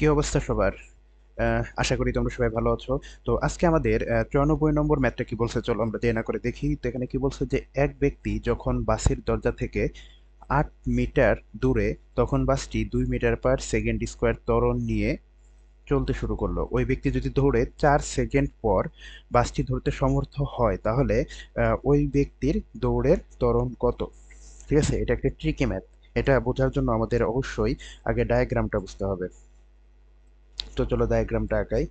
কি অবস্থা সবার? আশা করি তোমরা সবাই ভালো আছো। তো আজকে আমাদের চুরানব্বই নম্বর ম্যাথটা কি বলছে চলো আমরা দিয়ে না করে দেখি। তো এখানে কি বলছে যে, এক ব্যক্তি যখন বাসের দরজা থেকে আট মিটার দূরে, তখন বাসটি দুই মিটার পার সেকেন্ড স্কোয়ার ত্বরণ নিয়ে চলতে শুরু করল। ওই ব্যক্তি যদি দৌড়ে চার সেকেন্ড পর বাসটি ধরতে সমর্থ হয়, তাহলে ওই ব্যক্তির দৌড়ের ত্বরণ কত? ঠিক আছে? এটা একটা ট্রিকি ম্যাথ এটা বোঝার জন্য আমাদের অবশ্যই আগে ডায়াগ্রামটা বুঝতে হবে। তো চলো ডায়াগ্রামটা আঁকাই।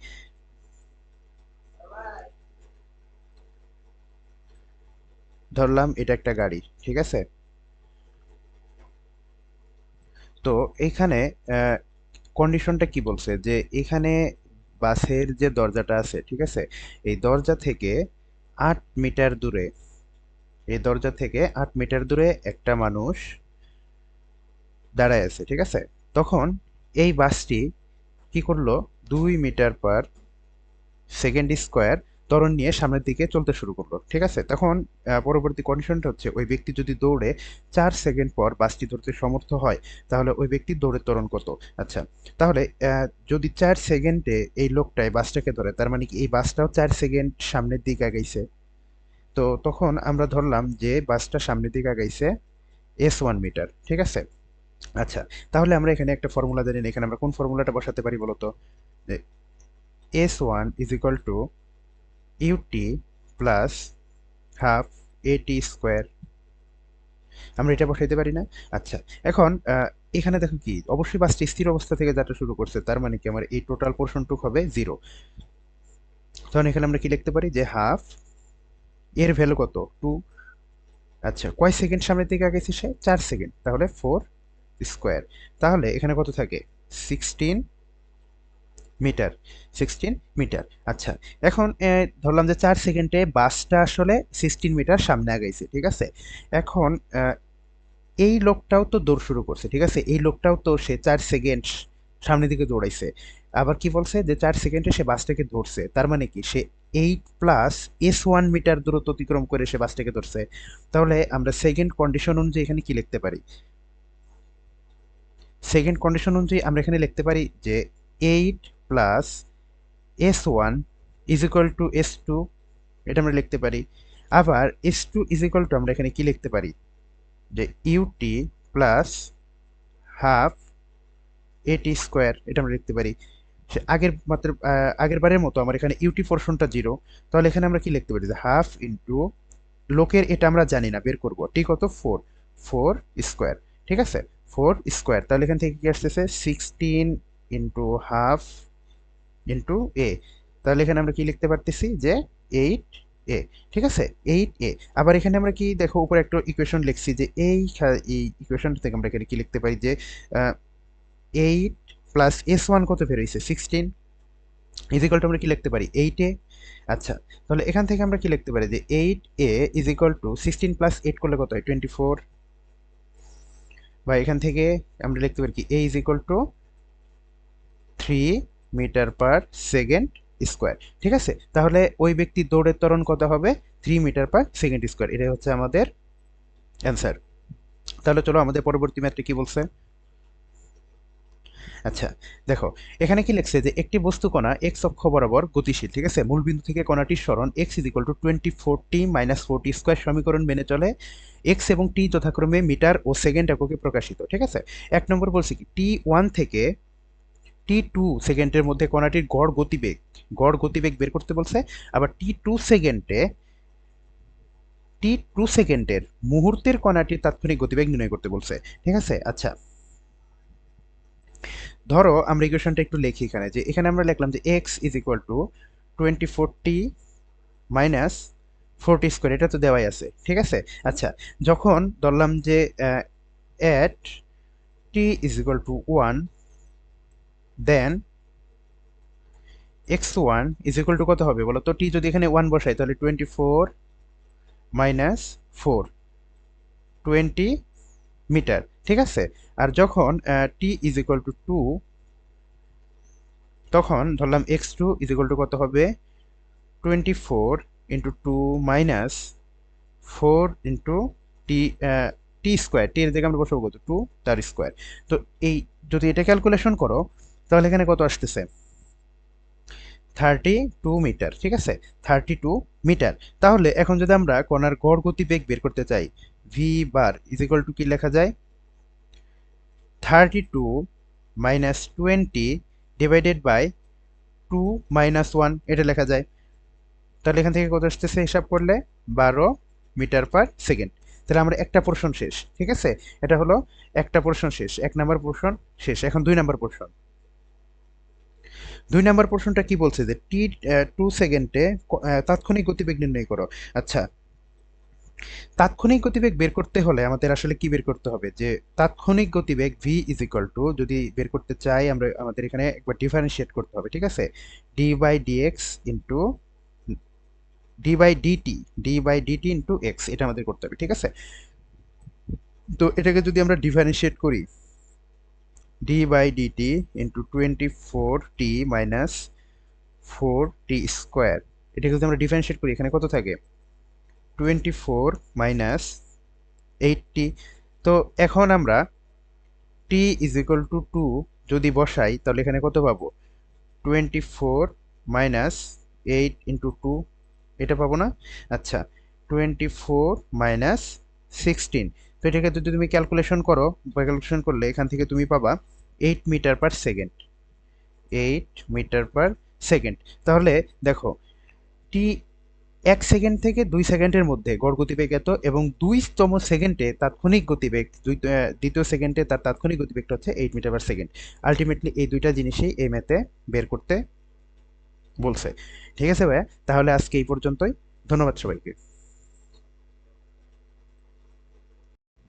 ধরলাম এটা একটা গাড়ি, ঠিক আছে? তো এইখানে কন্ডিশনটা কি বলছে? যে এখানে বাসের যে দরজাটা আছে, ঠিক আছে? এই দরজা থেকে আট মিটার দূরে, এই দরজা থেকে আট মিটার দূরে একটা মানুষ দাঁড়ায় আছে, ঠিক আছে? তখন এই বাসটি কি করল? দুই মিটার পার সেকেন্ড স্কোয়ার ত্বরণ নিয়ে সামনের দিকে চলতে শুরু করল, ঠিক আছে? তখন পরবর্তী কন্ডিশনটা হচ্ছে ওই ব্যক্তি যদি দৌড়ে চার সেকেন্ড পর বাসটি ধরতে সমর্থ হয়, তাহলে ওই ব্যক্তি দৌড়ের ত্বরণ কত আচ্ছা তাহলে যদি চার সেকেন্ডে এই লোকটাই বাসটাকে ধরে, তার মানে কি এই বাসটাও চার সেকেন্ড সামনের দিকে আগাইছে? তো তখন আমরা ধরলাম যে বাসটা সামনের দিকে আগাইছে এস ওয়ান মিটার ঠিক আছে? আচ্ছা তাহলে আমরা এখানে একটা ফর্মুলা জানি এখানে আমরা কোন ফর্মুলাটা বসাতে পারি বলতো? যে S one is equal to u t plus half a t square আমরা এটা বসাইতে পারি না? আচ্ছা এখন এখানে দেখো কি, অবশ্যই বাসটি স্থির অবস্থা থেকে যাত্রা শুরু করছে, তার মানে কি আমার এই টোটাল পোর্শনটুক হবে জিরো তখন এখানে আমরা কি লিখতে পারি? যে হাফ এর ভ্যালু কত? টু আচ্ছা কয় সেকেন্ড সামনের দিকে আগেছে সে? চার সেকেন্ড তাহলে ফোর স্কোয়ার। তাহলে এখানে কত থাকে? Sixteen metre sixteen metre. আচ্ছা এখন ধরলাম যে চার সেকেন্ডে বাসটা আসলে সিক্সটিন মিটার সামনে আগাইছে, ঠিক আছে? এখন এই লোকটাও তো দৌড় শুরু করছে, ঠিক আছে? এই লোকটাও তো সে চার সেকেন্ড সামনের দিকে দৌড়াইছে। আবার কি বলছে? যে চার সেকেন্ডে সে বাসটাকে ধরছে। তার মানে কি? সে eight plus S one metre দূরত্ব অতিক্রম করে সে বাসটাকে ধরছে। তাহলে আমরা সেকেন্ড কন্ডিশন অনুযায়ী এখানে কি লিখতে পারি? সেকেন্ড কন্ডিশন অনুযায়ী আমরা এখানে লিখতে পারি যে eight plus S one is equal to S two এটা আমরা লিখতে পারি। আবার S two is equal to আমরা এখানে কি লিখতে পারি? যে u t plus half a t square এটা আমরা লিখতে পারি। আগের মাত্র আগের বারের মতো আমার এখানে ইউটি পোর্শনটা জিরো তাহলে এখানে আমরা কি লিখতে পারি? যে হাফ ইন্টু লোকের, এটা আমরা জানি না, বের করব। ঠিক কত? ফোর ফোর স্কোয়ার ঠিক আছে? ফোর স্কোয়ার তাহলে এখান থেকে কি আসতেছে? Sixteen into half into a তাহলে এখানে আমরা কি লিখতে পারতেছি? যে এইট এ ঠিক আছে? এইট এ আবার এখানে আমরা কি, দেখো, উপরে একটা ইকুয়েশন লিখছি যে এই এই ইকুয়েশন থেকে আমরা এখানে কি লিখতে পারি? যে এইট প্লাস এস ওয়ান কত বের হয়েছে সিক্সটিন ইজিকাল টু আমরা কি লিখতে পারি? এইট এ আচ্ছা তাহলে এখান থেকে আমরা কি লিখতে পারি? যে eight a is equal to sixteen plus eight করলে কত হয়? টোয়েন্টি ফোর বা এখান থেকে আমরা লিখতে পারি কি a is equal to three metre per second square ঠিক আছে? তাহলে ওই ব্যক্তি দৌড়ের ত্বরণ কত হবে? Three metre per second square এটাই হচ্ছে আমাদের অ্যান্সার তাহলে চলো আমাদের পরবর্তী ম্যাথটা কি বলছে? আচ্ছা দেখো, এখানে কি লিখছে যে একটি বস্তু কণা এক্স অক্ষ বরাবর গতিশীল, ঠিক আছে? মূল বিন্দু থেকে কণাটির সরণ x is equal to twenty four t minus four t square সমীকরণ মেনে চলে। এক্স এবং টি যথাক্রমে মিটার ও সেকেন্ড এককে প্রকাশিত, ঠিক আছে? এক নম্বর বলছি কি টি ওয়ান থেকে টি টু সেকেন্ডের মধ্যে কণাটির গড় গতিবেগ গড় গতিবেগ বের করতে বলছে। আবার টি টু সেকেন্ডে টি টু সেকেন্ডের মুহূর্তের কণাটির তাৎক্ষণিক গতিবেগ নির্ণয় করতে বলছে, ঠিক আছে? আচ্ছা ধরো, আমরা ইকুয়েশনটা একটু লিখি এখানে, যে এখানে আমরা লিখলাম যে x is equal to twenty four t minus four t square এটা তো দেওয়াই আছে, ঠিক আছে? আচ্ছা যখন ধরলাম যে at t is equal to one then x one is equal to কত হবে? বলো তো টি যদি এখানে ওয়ান বসাই, তাহলে twenty four minus four twenty metre ঠিক আছে? আর যখন t is equal to two তখন ধরলাম x two is equal to কত হবে? Twenty four into two minus four into t t square t এর জায়গায় আমরা বসাবো কত? টু তার স্কোয়ার তো এই, যদি এটা ক্যালকুলেশন করো, তাহলে এখানে কত আসতেছে? থার্টি টু মিটার ঠিক আছে? থার্টি টু মিটার তাহলে এখন যদি আমরা কণার গড় গতিবেগ বের করতে চাই v bar is equal to কি লেখা যায়? Thirty two minus twenty divided by two minus one এটা লেখা যায়। তাহলে এখান থেকে কত আসতেছে? হিসাব করলে বারো মিটার পার সেকেন্ড। তাহলে আমরা একটা পোর্শন শেষ, ঠিক আছে? এটা হলো একটা পোর্শন শেষ, এক নাম্বার পোর্শন শেষ। এখন দুই নাম্বার পোর্শন দুই নাম্বার পোর্শনটা কি বলছে যে, টি টু সেকেন্ডে তাৎক্ষণিক গতিবেগ নির্ণয় করো। আচ্ছা তাৎক্ষণিক গতিবেগ বের করতে হলে আমাদের আসলে কি বের করতে হবে? যে তাৎক্ষণিক গতিবেগ ভি ইজ ইকুয়াল টু যদি বের করতে চাই আমরা, আমাদের এখানে একবার ডিফারেন্সিয়েট করতে হবে, ঠিক আছে? D by d x into d by d t d by d t into x এটা আমাদের করতে হবে, ঠিক আছে? তো এটাকে যদি আমরা ডিফারেন্সিয়েট করি d by d t into twenty four t minus four t square এটাকে যদি আমরা ডিফারেন্সিয়েট করি, এখানে কত থাকে? টোয়েন্টি ফোর মাইনাস এইটটি তো এখন আমরা t is equal to two যদি বসাই, তাহলে এখানে কত পাবো? Twenty four minus eight into two এটা পাবো না? আচ্ছা টোয়েন্টি ফোর মাইনাস সিক্সটিন তো এটাকে যদি তুমি ক্যালকুলেশন করো ক্যালকুলেশন করলে এখান থেকে তুমি পাবা eight metre per second eight metre per second তাহলে দেখো টি এক সেকেন্ড থেকে দুই সেকেন্ডের মধ্যে গড় গতিবেগ এত এবং দুইতম সেকেন্ডে তাৎক্ষণিক গতিবেগ দ্বিতীয় সেকেন্ডে তার তাৎক্ষণিক গতিবেগটা হচ্ছে eight metre per second ultimately এই দুইটা জিনিসই এই ম্যাথে বের করতে বলছে। ঠিক আছে ভাইয়া? তাহলে আজকে এই পর্যন্তই। ধন্যবাদ সবাইকে।